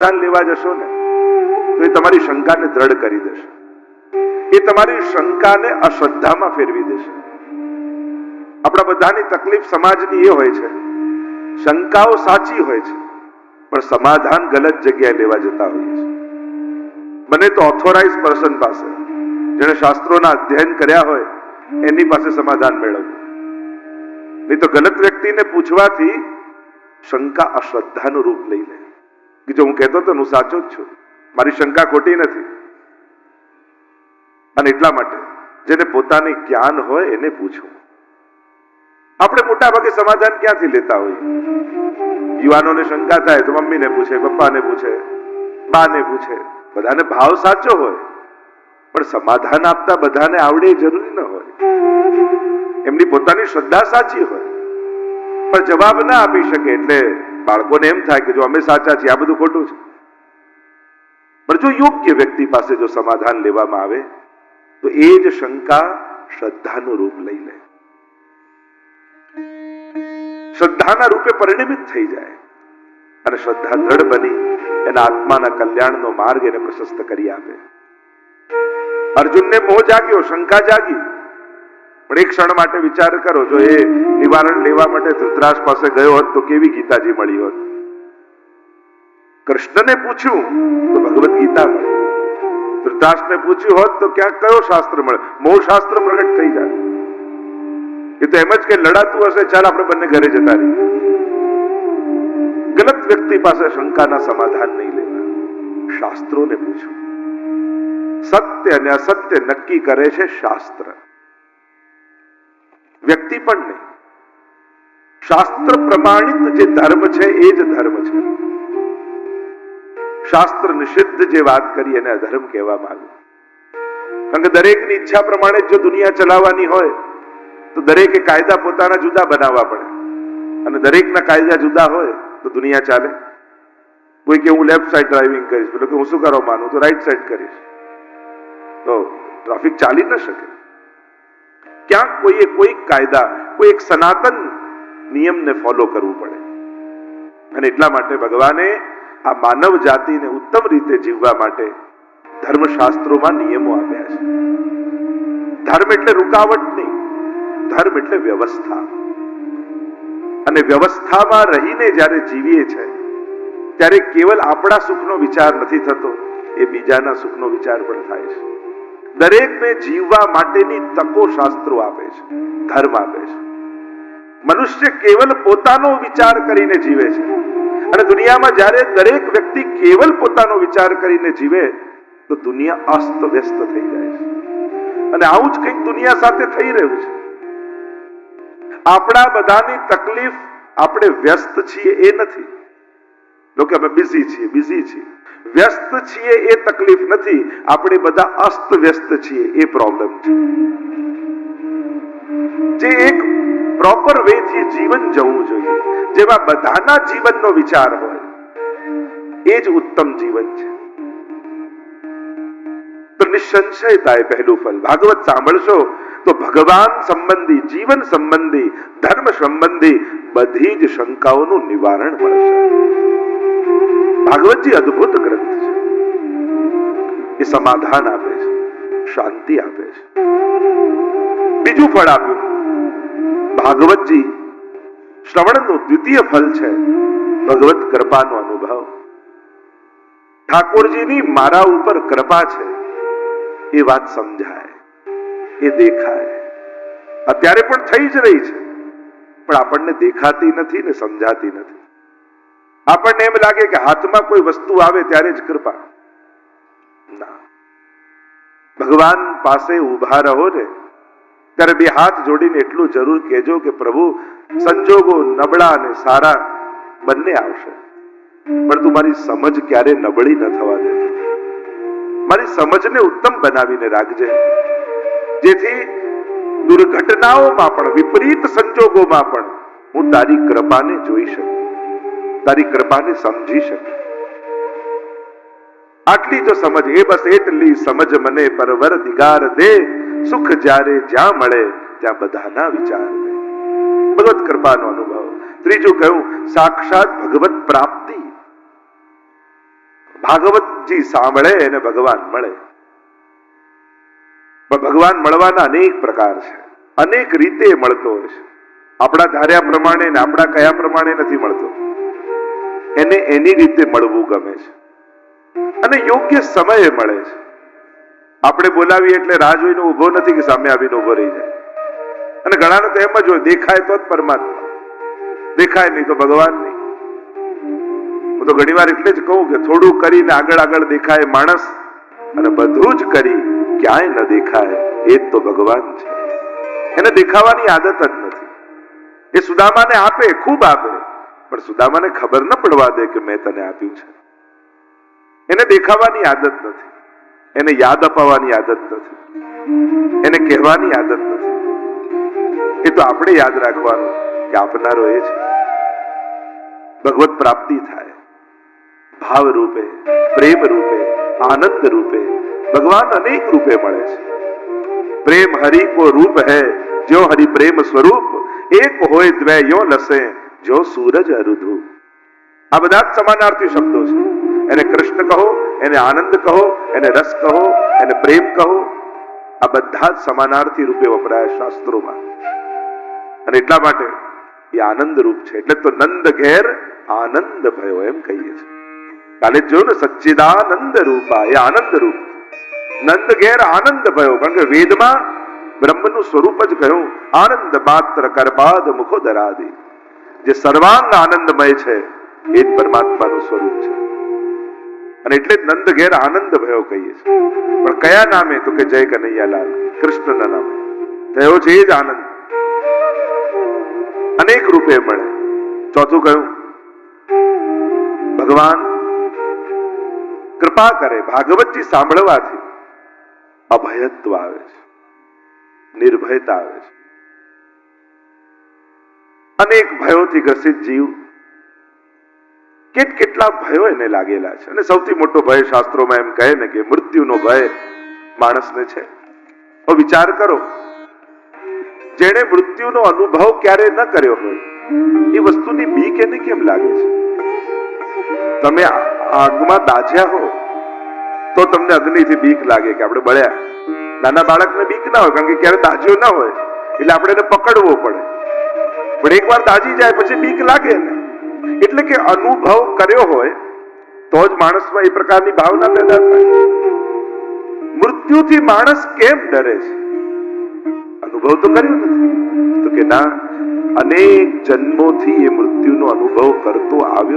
સમાધાન લેવા જશો ને, તો એ તમારી શંકાને દ્રઢ કરી દેશે. એ તમારી શંકાને અશ્રદ્ધામાં ફેરવી દેશે. આપણા બધાની તકલીફ સમાજની એ હોય છે. શંકાઓ સાચી હોય છે, પણ સમાધાન ગલત જગ્યાએ લેવા જતા હોઈએ છે મને તો ઓથોરાઇઝ પર્સન પાસે, જેણે શાસ્ત્રોના અધ્યયન કર્યા હોય, એની પાસે સમાધાન મેળવવું. નહીં તો ગલત વ્યક્તિને પૂછવાથી શંકા અશ્રદ્ધાનું રૂપ લઈ લે. કે જો હું કહેતો તો હું સાચો જ છું. મારી શંકા ખોટી નથી. અને એટલા માટે જેને પોતાને જ્ઞાન હોય એને પૂછવું. આપણે મોટા ભાગે સમાધાન ક્યાંથી લેતા હોઈએ? યુવાનોને શંકા થાય તો મમ્મીને પૂછે, પપ્પાને પૂછે, બાને પૂછે. બધાને ભાવ સાચો હોય, પણ સમાધાન આપતા બધાને આવડે જરૂરી ન હોય. એમની પોતાની શ્રદ્ધા સાચી હોય, પણ જવાબ ના આપી શકે એટલે બાળકોને એમ થાય કે જો અમે સાચા છીએ, આ બધું ખોટું છે. પણ જો યોગ્ય વ્યક્તિ પાસે જો સમાધાન લેવામાં આવે, તો એ જ શંકા શ્રદ્ધાનું રૂપ લઈ લે. શ્રદ્ધાના રૂપે પરિણમિત થઈ જાય. અને શ્રદ્ધા દ્રઢ બની, એના આત્માના કલ્યાણનો માર્ગ એને પ્રશસ્ત કરી આપે. અર્જુનને મોહ જાગ્યો, શંકા જાગી. પણ એક ક્ષણ માટે વિચાર કરો, જો એ નિવારણ લેવા માટે ધૃતરાજ પાસે ગયો હોત તો કેવી ગીતાજી મળી હોત? કૃષ્ણને પૂછ્યું, તો ભગવદ્ ગીતા મળી. ધૃતરાષ્ટ્રને પૂછ્યું હોત તો ક્યાંક કયો શાસ્ત્ર મળે? મૂળ શાસ્ત્ર પ્રગટ થઈ જાય. એ તો એમ જ કે લડાતું હશે, ચાલ આપણે બંને ઘરે જતા રહીએ. ગલત વ્યક્તિ પાસે શંકાના સમાધાન નહીં લેવા શાસ્ત્રોને પૂછ્યું. સત્ય અને અસત્ય નક્કી કરે છે શાસ્ત્ર. વ્યક્તિ પણ નહીં. શાસ્ત્ર પ્રમાણિત જે ધર્મ છે, એ જ ધર્મ છે. શાસ્ત્ર નિષિદ્ધ જે વાત કરી એને અધર્મ કહેવામાં આવ્યું કારણ કે દરેકની ઈચ્છા પ્રમાણે જો દુનિયા ચલાવવાની હોય, તો દરેકે કાયદા પોતાના જુદા બનાવવા પડે. અને દરેકના કાયદા જુદા હોય, તો દુનિયા ચાલે. કોઈ કે હું લેફ્ટ સાઈડ ડ્રાઇવિંગ કરીશ પેલો કે હું શું કરવા માનું તો રાઈટ સાઈડ કરીશ. તો ટ્રાફિક ચાલી ન શકે. ક્યાંક કોઈએ કોઈ કાયદા, કોઈ એક સનાતન નિયમને ફોલો કરવું પડે? અને એટલા માટે ભગવાને આ માનવ જાતિને ઉત્તમ રીતે જીવવા માટે ધર્મશાસ્ત્રોમાં નિયમો આપ્યા છે. ધર્મ એટલે રૂકાવટ નહીં, ધર્મ એટલે વ્યવસ્થા. અને વ્યવસ્થામાં રહીને જ્યારે જીવીએ છે, ત્યારે કેવલ આપણા સુખનો વિચાર નથી થતો, એ બીજાના સુખનો વિચાર પણ થાય છે. દરેકને જીવવા માટેની તકો શાસ્ત્રો આપે છે, ધર્મ આપે છે. મનુષ્ય કેવલ પોતાનો વિચાર કરીને જીવે છે. અને દુનિયામાં જ્યારે દરેક વ્યક્તિ કેવલ પોતાનો વિચાર કરીને જીવે, તો દુનિયા અસ્ત વ્યસ્ત થઈ જાય છે. અને આવું જ કંઈક દુનિયા સાથે થઈ રહ્યું છે. આપણા બધાની તકલીફ આપણે વ્યસ્ત છીએ એ નથી. લોકો અમે બિઝી છીએ બિઝી છીએ. વ્યસ્ત છીએ એ તકલીફ નથી, આપણે બધા અસ્ત વ્યસ્ત છીએ, એ પ્રોબ્લેમ છે. જે એક પ્રોપર વેથી જીવન જવું જોઈએ, જેમાં બધાના જીવનનો વિચાર હોય, એ જ ઉત્તમ જીવન છે. તો નિસંશયતા એ પહેલું ફલ. ભાગવત સાંભળશો તો ભગવાન સંબંધી, જીવન સંબંધી, ધર્મ સંબંધી બધી જ શંકાઓનું નિવારણ મળશે. ભાગવતજી અદભુત ગ્રંથ છે. એ સમાધાન આપે છે, શાંતિ આપે છે. બીજું ફળ આપ્યું. ભાગવતજી, શ્રવણનું દ્વિતીય ફળ છે, ભગવત કૃપાનો અનુભવ. ઠાકોરજીની મારા ઉપર કૃપા છે, એ વાત સમજાય, એ દેખાય. અત્યારે પણ થઈ જ રહી છે, પણ આપણને દેખાતી નથી ને સમજાતી નથી. આપણને એમ લાગે કે હાથમાં કોઈ વસ્તુ આવે ત્યારે જ કૃપા. ના. ભગવાન પાસે ઊભા રહો ને, ત્યારે બે હાથ જોડીને એટલું જરૂર કહેજો કે પ્રભુ, સંજોગો નબળા અને સારા બંને આવશે. પણ તું મારી સમજ ક્યારે નબળી ન થવા દે. મારી સમજને ઉત્તમ બનાવીને રાખજે. જેથી દુર્ઘટનાઓમાં પણ, વિપરીત સંજોગોમાં પણ હું તારી કૃપાને જોઈ શકું. તારી કૃપાને સમજી શકે. આટલી જો સમજ, એ બસ એટલી સમજ મને પરવર દિગાર દે. સુખ જ્યારે જ્યાં મળે, ત્યાં બધાના વિચાર ભગવત કૃપાનો અનુભવ. ત્રીજું કહ્યું, સાક્ષાત ભગવત પ્રાપ્તિ. ભાગવતજી સાંભળે અને ભગવાન મળે. પણ ભગવાન મળવાના અનેક પ્રકાર છે. અનેક રીતે મળતો હોય છે. આપણા ધાર્યા પ્રમાણે ને આપણા કયા પ્રમાણે નથી મળતો. એને એની રીતે મળવું ગમે છે. અને યોગ્ય સમયે મળે છે. આપણે બોલાવીએ એટલે રાહ જોઈને ઊભો નથી કે સામે આવીને ઊભો રહી જાય. અને ઘણાને તો એમ જ હોય, દેખાય તો જ પરમાત્મા. દેખાય નહીં તો ભગવાન નહીં. હું તો ઘણી વાર એટલે જ કહું કે થોડું કરીને આગળ આગળ દેખાય માણસ અને બધું જ કરી ક્યાંય ન દેખાય, એ જ તો ભગવાન છે. એને દેખાવાની આદત જ નથી. એ સુદામાને આપે, ખૂબ આપે. પણ સુદામાને ખબર ન પડવા દે કે મેં તને આપ્યું છે. એને દેખાવાની આદત નથી. એને યાદ અપાવવાની આદત નથી. એને કહેવાની આદત નથી. એ તો આપણે યાદ રાખવાનું કે આપનારો એ છે. ભગવત પ્રાપ્તિ થાય. ભાવ રૂપે, પ્રેમ રૂપે, આનંદ રૂપે, ભગવાન અનેક રૂપે મળે છે. પ્રેમ હરિ કો રૂપ હૈ જો હરિ પ્રેમ સ્વરૂપ, એક હોય દ્વય યો લસે. જો સૂરજ અરુધુ આ બધા સમાનાર્થી શબ્દો છે. એને કૃષ્ણ કહો, એને આનંદ કહો, એને રસ કહો, એને પ્રેમ કહો. આ બધા સમાનાર્થી રૂપે વપરાયા શાસ્ત્રોમાં. અને એટલા માટે એ આનંદ રૂપ છે. એટલે તો નંદ ઘેર આનંદ ભયો એમ કહીએ છીએ. કાલે જો ને સચ્ચિદાનંદ રૂપા, એ આનંદ રૂપ. નંદ ઘેર આનંદ ભયો. કારણ કે વેદમાં બ્રહ્મનું સ્વરૂપ જ કહ્યું, આનંદ માત્ર કરબાદ મુખો દરાદી. જે સર્વાંગ આનંદમય છે, એ જ પરમાત્માનું સ્વરૂપ છે. અને એટલે જ નંદ ઘેર આનંદ ભયો કહીએ છીએ. પણ કયા નામે? તો કે જય કનૈયાલાલ, કૃષ્ણના નામે. થયો છે એ જ આનંદ. અનેક રૂપે મળે. ચોથું કહ્યું, ભગવાન, કૃપા કરે, ભાગવતજી સાંભળવાથી અભયત્વ આવે છે, નિર્ભયતા આવે છે. અનેક ભયોથી ગ્રસિત જીવ. કેટ કેટલા ભયો એને લાગેલા છે. અને સૌથી મોટો ભય શાસ્ત્રોમાં એમ કહે ને કે મૃત્યુનો ભય માણસને છે. વિચાર કરો, જેણે મૃત્યુનો અનુભવ ક્યારે ન કર્યો હોય, એ વસ્તુની બીક એને કેમ લાગે છે? તમે આગમાં દાઝ્યા હો, તો તમને અગ્નિથી બીક લાગે કે આપણે બળ્યા. નાના બાળકને બીક ના હોય, કારણ કે ક્યારે દાઝ્યો ના હોય, એટલે આપણે એને પકડવો પડે. પણ એકવાર દાજી જાય પછી બીક લાગે એટલે કે અનુભવ કર્યો હોય, તો જ માણસમાં એ પ્રકારની ભાવના પેદા થાય. મૃત્યુથી માણસ કેમ ડરે છે? અનુભવ તો કર્યો નથી. તો કે ના, અનેક જન્મોથી એ મૃત્યુનો અનુભવ કરતો આવ્યો